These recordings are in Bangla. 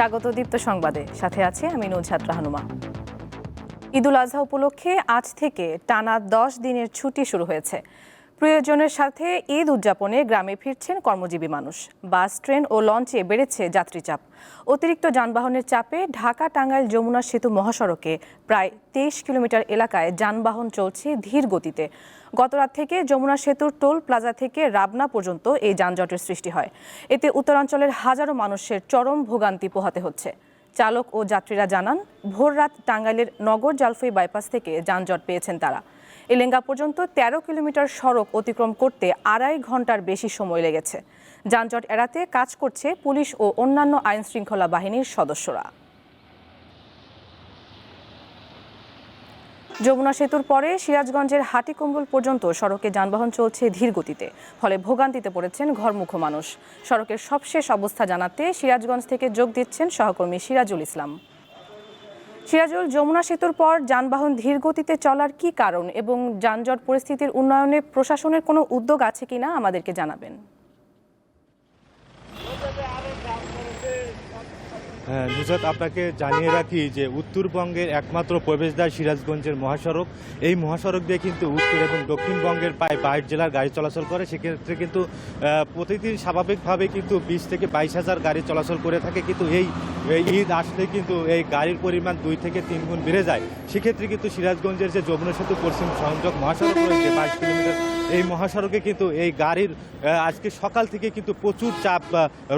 স্বাগত দীপ্ত সংবাদে। সাথে আছে আমি নুজহাত রাহানুমা ঈদুল আজহা উপলক্ষে আজ থেকে টানা দশ দিনের ছুটি শুরু হয়েছে। প্রিয়জনের সাথে ঈদ উদযাপনে গ্রামে ফিরছেন কর্মজীবী মানুষ। বাস, ট্রেন ও লঞ্চে বেড়েছে যাত্রী চাপ। অতিরিক্ত যানবাহনের চাপে ঢাকা টাঙ্গাইল যমুনা সেতু মহাসড়কে প্রায় তেইশ কিলোমিটার এলাকায় যানবাহন চলছে ধীর গতিতে। গতরাত থেকে যমুনা সেতুর টোল প্লাজা থেকে রাবনা পর্যন্ত এই যানজটের সৃষ্টি হয়। এতে উত্তরাঞ্চলের হাজারো মানুষের চরম ভোগান্তি পোহাতে হচ্ছে। চালক ও যাত্রীরা জানান, ভোররাত টাঙ্গাইলের নগর জালফই বাইপাস থেকে যানজট পেয়েছেন তারা। এলেঙ্গা পর্যন্ত ১৩ কিলোমিটার সড়ক অতিক্রম করতে আড়াই ঘণ্টার বেশি সময় লেগেছে। যানজট এড়াতে কাজ করছে পুলিশ ও অন্যান্য আইনশৃঙ্খলা বাহিনীর সদস্যরা। যমুনা সেতুর পরে সিরাজগঞ্জের হাটিকম্বল পর্যন্ত সড়কে যানবাহন চলছে ধীর গতিতে। ফলে ভোগান্তিতে পড়েছেন ঘরমুখ মানুষ। সড়কের সবশেষ অবস্থা জানাতে সিরাজগঞ্জ থেকে যোগ দিচ্ছেন সহকর্মী সিরাজুল ইসলাম। সিরাজুল, যমুনা সেতুর পর যানবাহন ধীর গতিতে চলার কি কারণ এবং যানজট পরিস্থিতির উন্নয়নে প্রশাসনের কোনো উদ্যোগ আছে কিনা আমাদেরকে জানাবেন। নুসরাত আপনাকে জানিয়ে রাখি যে উত্তরবঙ্গের একমাত্র প্রবেশদ্বার সিরাজগঞ্জের মহাসড়ক। এই মহাসড়ক দিয়ে কিন্তু উত্তর এবং দক্ষিণবঙ্গের প্রায় বাইশ জেলার গাড়ি চলাচল করে। সেক্ষেত্রে কিন্তু প্রতিদিন স্বাভাবিকভাবে কিন্তু বিশ থেকে বাইশ হাজার গাড়ি চলাচল করে থাকে। কিন্তু এই ঈদ আসলে কিন্তু এই গাড়ির পরিমাণ দুই থেকে তিন গুণ বেড়ে যায়। সেক্ষেত্রে কিন্তু সিরাজগঞ্জের যে যমুনা সেতু পশ্চিম সংযোগ মহাসড়ক রয়েছে বাইশ কিলোমিটার এই মহাসড়কে কিন্তু এই গাড়ির আজকে সকাল থেকে কিন্তু প্রচুর চাপ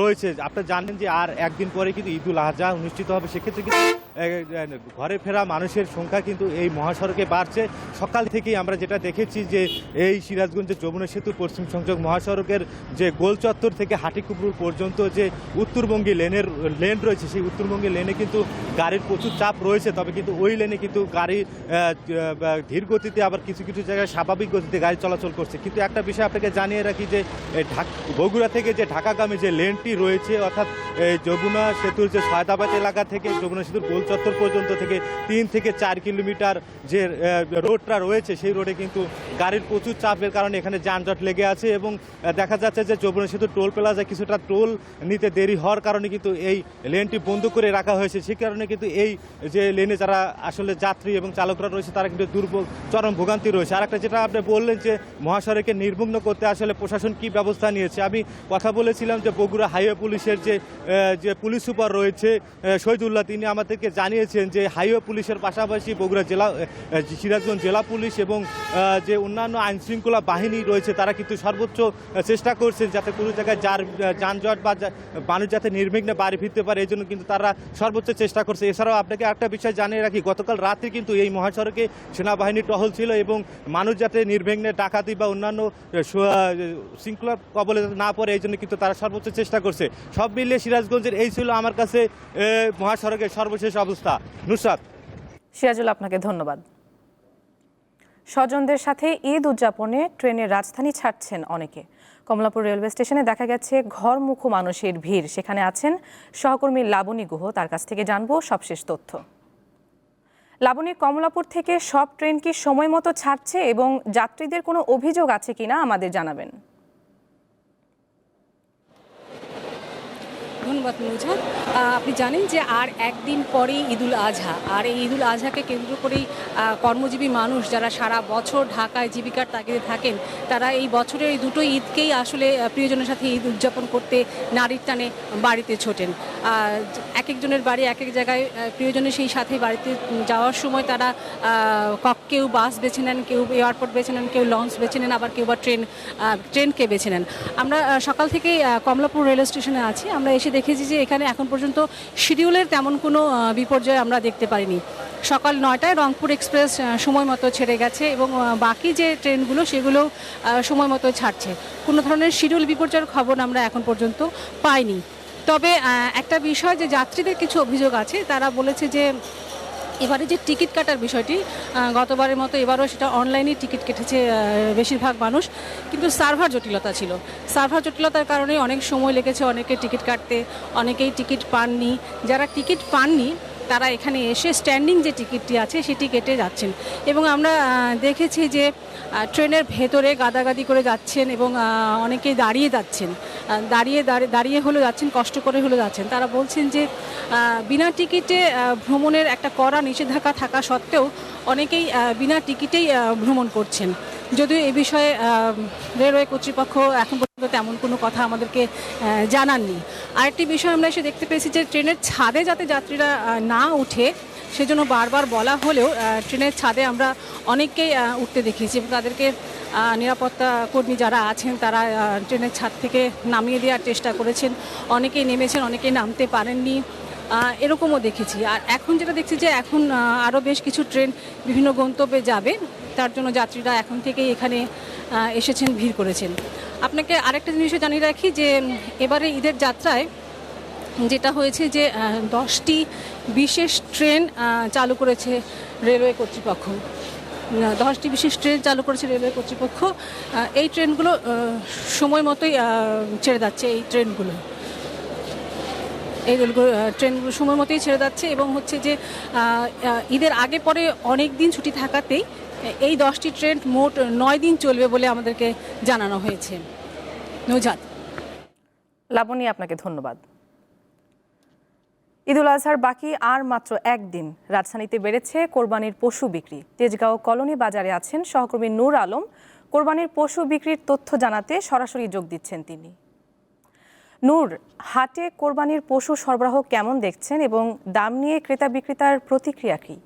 রয়েছে। আপনারা জানেন যে আর একদিন পরে কিন্তু ঈদুল আজহা অনুষ্ঠিত হবে, সেক্ষেত্রে কিন্তু ঘরে ফেরা মানুষের সংখ্যা কিন্তু এই মহাসড়কে বাড়ছে। সকাল থেকেই আমরা যেটা দেখেছি যে, এই সিরাজগঞ্জের যমুনা সেতু, পশ্চিম সংযোগ মহাসড়কের যে গোল চত্বর থেকে হাটিকুপুর পর্যন্ত যে উত্তরবঙ্গী লেনের, লেন রয়েছে, সেই উত্তরবঙ্গী লেনে কিন্তু গাড়ির প্রচুর চাপ রয়েছে। তবে কিন্তু ওই লেনে কিন্তু গাড়ি ধীর গতিতে আবার কিছু কিছু জায়গায় স্বাভাবিক গতিতে গাড়ি চলাচল করছে। কিন্তু একটা বিষয় আপনাকে জানিয়ে রাখি যে বগুড়া থেকে যে ঢাকাগামী যে লেনটি রয়েছে, অর্থাৎ এই যমুনা সেতুর যে সয়দাবাদ এলাকা থেকে, যমুনা সেতুর গোল চত্বর পর্যন্ত থেকে তিন থেকে চার কিলোমিটার যে রোডটা রয়েছে, সেই রোডে কিন্তু গাড়ির প্রচুর চাপের কারণে এখানে যানজট লেগে আছে এবং দেখা যাচ্ছে যে যমুনা সেতুর টোল প্লাজা কিছুটা টোল নিতে দেরি হওয়ার কারণে কিন্তু এই লেনটি বন্ধ করে রাখা হয়েছে। সেই কারণে কিন্তু এই যে লেনে যারা আসলে যাত্রী এবং চালকরা রয়েছে, তারা কিন্তু দুর্ভোগ, চরম ভোগান্তি রয়েছে। আর একটা যেটা আপনি বললেন যে, মহাসড়কে নির্মগ্ন করতে আসলে প্রশাসন কি ব্যবস্থা নিয়েছে? আমি কথা বলেছিলাম যে বগুড়া হাইওয়ে পুলিশের যে যে পুলিশ সুপার রয়েছে আহ, শহীদুল্লাহ তিনি আমাদেরকে জানিয়েছেন যে হাইওয়ে পুলিশের পাশাপাশি বগুড়া জেলা সিরাজগঞ্জ জেলা পুলিশ এবং যে অন্যান্য আইনশৃঙ্খলা বাহিনী রয়েছে তারা কিন্তু সর্বোচ্চ চেষ্টা করছেন যাতে কোনো জায়গায় যার যানজট বা মানুষ যাতে নির্বিঘ্নে বাড়ি ফিরতে পারে এই জন্য কিন্তু তারা সর্বোচ্চ চেষ্টা করছে। এছাড়াও আপনাকে একটা বিষয় জানিয়ে রাখি গতকাল রাতে কিন্তু এই মহাসড়কে সেনাবাহিনী টহল ছিল এবং মানুষ যাতে নির্বিঘ্নে ডাকাতি বা অন্যান্য শৃঙ্খলা কবলে না পড়ে এই জন্য কিন্তু তারা সর্বোচ্চ চেষ্টা করছে। সব মিলিয়ে সিরাজগঞ্জের এই ছিল আমার কাছে আহ, মহাসড়কের সর্বশেষ অবস্থা। নুসরাত। সিরাজুল আপনাকে ধন্যবাদ। স্বজনদের সাথে ঈদ উদযাপনে ট্রেনের রাজধানী ছাড়ছেন অনেকে। কমলাপুর রেলওয়ে স্টেশনে দেখা গেছে ঘরমুখো মানুষের ভিড়। সেখানে আছেন সহকর্মী লাবণী গুহ। তার কাছ থেকে জানব সবশেষ তথ্য। লাবণী কমলাপুর থেকে সব ট্রেন কি সময় মতো ছাড়ছে এবং যাত্রীদের কোনো অভিযোগ আছে কিনা আমাদের জানাবেন। ধন্যবাদ নুজহাত আপনি জানেন যে আর একদিন পরেই ঈদুল আজহা আর এই ঈদুল আজহাকে কেন্দ্র করেই কর্মজীবী মানুষ যারা সারা বছর ঢাকায় জীবিকার তাগিদে থাকেন, তারা এই বছরের এই দুটো ঈদকেই আসলে প্রিয়জনের সাথে ঈদ উদযাপন করতে নারীর টানে বাড়িতে ছোটেন। এক একজনের বাড়ি এক এক জায়গায় প্রিয়জনের সেই সাথে বাড়িতে যাওয়ার সময় তারা কেউ বাস বেছে নেন, কেউ এয়ারপোর্ট বেছে নেন, কেউ লঞ্চ বেছে নেন, আবার কেউ বা ট্রেন ট্রেনকে বেছে নেন। আমরা সকাল থেকেই কমলাপুর রেল স্টেশনে আছি। আমরা এসে দেখেছি যে এখানে এখন পর্যন্ত শিডিউলের তেমন কোনো বিপর্যয় আমরা দেখতে পারিনি। সকাল নয়টায় রংপুর এক্সপ্রেস সময় মতো ছেড়ে গেছে এবং বাকি যে ট্রেনগুলো সেগুলো সময় মতো ছাড়ছে। কোনো ধরনের শিডিউল বিপর্যয়ের খবর আমরা এখন পর্যন্ত পাইনি। তবে একটা বিষয় যে যাত্রীদের কিছু অভিযোগ আছে, তারা বলেছে যে এবারে যে টিকিট কাটার বিষয়টি গতবারের মতো এবারও সেটা অনলাইনে টিকিট কেটেছে বেশিরভাগ মানুষ। কিন্তু সার্ভার জটিলতা ছিল। সার্ভার জটিলতার কারণে অনেক সময় লেগেছে অনেকে টিকিট কাটতে, অনেকেই টিকিট পাননি। যারা টিকিট পাননি তারা এখানে এসে স্ট্যান্ডিং যে টিকিটটি আছে সেটি কেটে যাচ্ছেন। এবং আমরা দেখেছি যে ট্রেনের ভেতরে গাদাগাদি করে যাচ্ছেন এবং অনেকেই দাঁড়িয়ে যাচ্ছেন। দাঁড়িয়ে দাঁড়িয়ে দাঁড়িয়ে হলেও যাচ্ছেন, কষ্ট করে হলেও যাচ্ছেন। তারা বলছেন যে বিনা টিকিটে ভ্রমণের একটা কড়া নিষেধাজ্ঞা থাকা সত্ত্বেও অনেকেই বিনা টিকিটেই ভ্রমণ করছেন। যদিও এ বিষয়ে রেলওয়ে কর্তৃপক্ষ এখন পর্যন্ত তেমন কোনো কথা আমাদেরকে জানাননি। আরেকটি বিষয় আমরা এসে দেখতে পেয়েছি যে ট্রেনের ছাদে যাতে যাত্রীরা না উঠে, সেজন্য বারবার বলা হলেও ট্রেনের ছাদে আমরা অনেককেই উঠতে দেখিয়েছি এবং তাদেরকে নিরাপত্তা কর্মী যারা আছেন, তারা ট্রেনের ছাদ থেকে নামিয়ে দেওয়ার চেষ্টা করেছেন। অনেকেই নেমেছেন, অনেকেই নামতে পারেননি এরকমও দেখেছি। আর এখন যেটা দেখছি যে এখন আরও বেশ কিছু ট্রেন বিভিন্ন গন্তব্যে যাবে। তার জন্য যাত্রীরা এখন থেকেই এখানে এসেছেন, ভিড় করেছেন। আপনাকে আরেকটা জিনিসও জানিয়ে রাখি যে, এবারে ঈদের যাত্রায় যেটা হয়েছে যে দশটি বিশেষ ট্রেন চালু করেছে রেলওয়ে কর্তৃপক্ষ। দশটি বিশেষ ট্রেন চালু করেছে রেলওয়ে কর্তৃপক্ষ। এই ট্রেনগুলো সময় মতোই ছেড়ে যাচ্ছে এই ট্রেনগুলো। এই রেলগুলো ট্রেনগুলো সময় মতোই ছেড়ে যাচ্ছে এবং হচ্ছে যে ঈদের আগে পরে অনেক দিন ছুটি থাকাতেই এই দশটি ট্রেন মোট নয় দিন চলবে বলে আমাদেরকে জানানো হয়েছে। নৌজাত। লাবণী, আপনাকে ধন্যবাদ। ঈদুল আজহার বাকি আর মাত্র একদিন। রাজধানীতে বেড়েছে কোরবানির পশু বিক্রি। তেজগাঁও কলোনি বাজারে আছেন সহকর্মী নূর আলম। কোরবানির পশু বিক্রির তথ্য জানাতে সরাসরি যোগ দিচ্ছেন তিনি। নূর, হাটে কোরবানির পশু সরবরাহ কেমন দেখছেন এবং দাম নিয়ে ক্রেতা বিক্রেতার প্রতিক্রিয়া কী?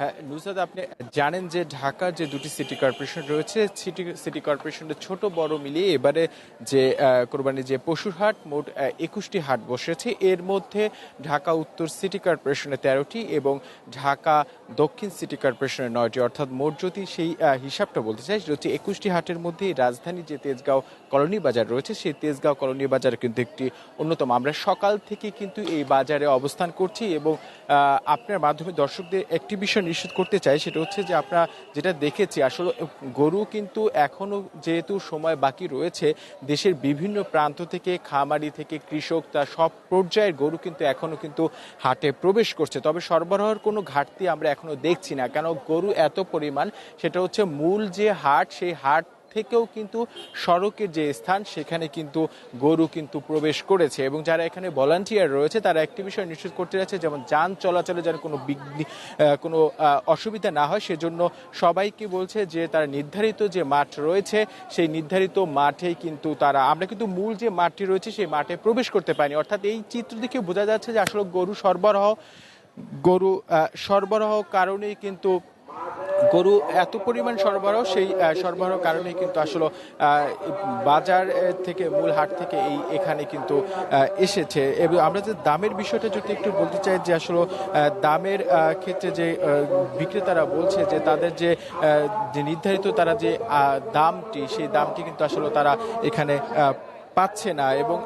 নুসাদ আপনি জানেন যে ঢাকার যে দুটি সিটি কর্পোরেশন রয়েছে সিটি সিটি কর্পোরেশনের ছোট বড় মিলিয়ে এবারে যে আহ, কোরবানির যে পশুর হাট মোট একুশটি হাট বসেছে। এর মধ্যে ঢাকা উত্তর সিটি কর্পোরেশনের তেরোটি এবং ঢাকা দক্ষিণ সিটি কর্পোরেশনের নয়টি। অর্থাৎ মোট যদি সেই হিসাবটা বলতে চাই সেটা একুশটি হাটের মধ্যে রাজধানী যে তেজগাঁও কলোনি বাজার রয়েছে সেই তেজগাঁও কলোনি বাজার কিন্তু একটি অন্যতম। আমরা সকাল থেকে কিন্তু এই বাজারে অবস্থান করছি এবং আপনার মাধ্যমে দর্শকদের একটি বিষয় নিশ্চিত করতে চাই সেটা হচ্ছে যে আমরা যেটা দেখেছি, আসলে গরু কিন্তু এখনও যেহেতু সময় বাকি রয়েছে, দেশের বিভিন্ন প্রান্ত থেকে, খামারি থেকে, কৃষক তার সব পর্যায়ের গরু কিন্তু এখনও কিন্তু হাটে প্রবেশ করছে। তবে সরবরাহের কোনো ঘাটতি আমরা এখনও দেখছি না। কেন গরু এত পরিমাণ, সেটা হচ্ছে মূল যে হাট, সেই হাট থেকেও কিন্তু সড়কের যে স্থান, সেখানে কিন্তু গরু কিন্তু প্রবেশ করেছে এবং যারা এখানে ভলান্টিয়ার রয়েছে, তারা একটি বিষয় নিশ্চিত করতে যাচ্ছে, যেমন যান চলাচলে যেন কোনো বিঘ্নি কোনো অসুবিধা না হয়, সেজন্য সবাইকে বলছে যে তার নির্ধারিত যে মাঠ রয়েছে, সেই নির্ধারিত মাঠেই কিন্তু তারা, আমরা কিন্তু মূল যে মাঠটি রয়েছে, সেই মাঠে প্রবেশ করতে পারিনি। অর্থাৎ এই চিত্র দেখে বোঝা যাচ্ছে যে আসলে গরু সরবরাহ গরু সরবরাহ কারণেই কিন্তু গরু এত পরিমাণ সরবরাহ, সেই সরবরাহ কারণে কিন্তু আসলে বাজার থেকে, মূল হাট থেকে এই, এখানে কিন্তু এসেছে। এবং আমরা যে দামের বিষয়টা যদি একটু বলতে চাই, যে আসলে দামের ক্ষেত্রে যে বিক্রেতারা বলছে যে তাদের যে যে নির্ধারিত তারা যে দামটি, সেই দামটি কিন্তু আসলে তারা এখানে পাচ্ছে না এবং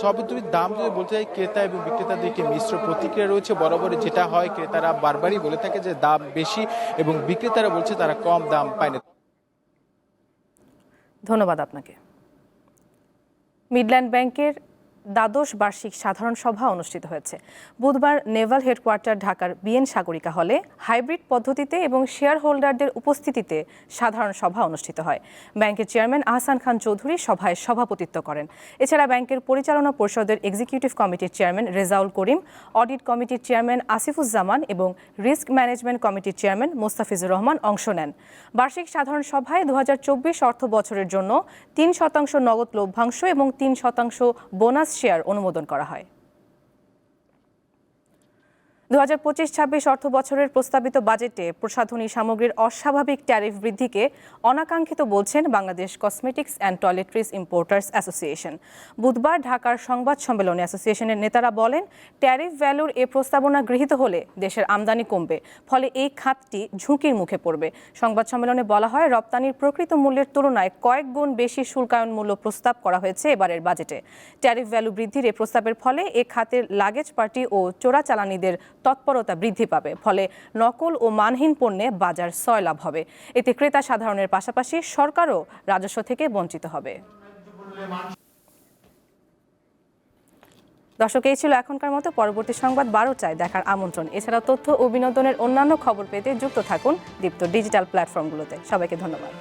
সব তুমি দাম যদি বলতে চাই, ক্রেতা এবং বিক্রেতাদেরকে মিশ্র প্রতিক্রিয়া রয়েছে। বরাবরই যেটা হয়, ক্রেতারা বারবারই বলে থাকে যে দাম বেশি এবং বিক্রেতারা বলছে তারা কম দাম পায় না। ধন্যবাদ আপনাকে। মিডল্যান্ড ব্যাংকের দ্বাদশ বার্ষিক সাধারণ সভা অনুষ্ঠিত হয়েছে। বুধবার নেভাল হেডকোয়ার্টার ঢাকার বিএন সাগরিকা হলে হাইব্রিড পদ্ধতিতে এবং শেয়ার হোল্ডারদের উপস্থিতিতে সাধারণ সভা অনুষ্ঠিত হয়। ব্যাংকের চেয়ারম্যান আহসান খান চৌধুরী সভায় সভাপতিত্ব করেন। এছাড়া ব্যাংকের পরিচালনা পরিষদের এক্সিকিউটিভ কমিটির চেয়ারম্যান রেজাউল করিম, অডিট কমিটির চেয়ারম্যান আসিফুজ্জামান এবং রিস্ক ম্যানেজমেন্ট কমিটির চেয়ারম্যান মোস্তাফিজুর রহমান অংশ নেন। বার্ষিক সাধারণ সভায় দু হাজার চব্বিশ অর্থ বছরের জন্য তিন শতাংশ নগদ লভ্যাংশ এবং তিন শতাংশ বোনাস শেয়ার অনুমোদন করা হয়। দু হাজার পঁচিশ ছাব্বিশ অর্থ বছরের প্রস্তাবিত বাজেটে প্রসাধনী সামগ্রীর অস্বাভাবিক ট্যারিফ বৃদ্ধিকে অনাকাঙ্ক্ষিত বলছেন Bangladesh cosmetics and toiletries importers association বুধবার ঢাকার সংবাদ সম্মেলনে অ্যাসোসিয়েশনের নেতারা বলেন, ট্যারিফ ভ্যালুর এ প্রস্তাবনা গৃহীত হলে দেশের আমদানি কমবে, ফলে এই খাতটি ঝুঁকির মুখে পড়বে। সংবাদ সম্মেলনে বলা হয়, রপ্তানির প্রকৃত মূল্যের তুলনায় কয়েক গুণ বেশি শুল্কায়ন মূল্য প্রস্তাব করা হয়েছে এবারের বাজেটে। ট্যারিফ ভ্যালু বৃদ্ধির এ প্রস্তাবের ফলে এ খাতের লাগেজ পার্টি ও চোরাচালানিদের তৎপরতা বৃদ্ধি পাবে, ফলে নকল ও মানহীন পণ্যে বাজার সয়লাভ হবে। এতে ক্রেতা সাধারণের পাশাপাশি সরকারও রাজস্ব থেকে বঞ্চিত হবে। দর্শক, এই ছিল এখনকার মতো। পরবর্তী সংবাদ বারোটায় দেখার আমন্ত্রণ। এছাড়া তথ্য ও বিনোদনের অন্যান্য খবর পেতে যুক্ত থাকুন দীপ্ত ডিজিটাল প্ল্যাটফর্মগুলোতে। সবাইকে ধন্যবাদ।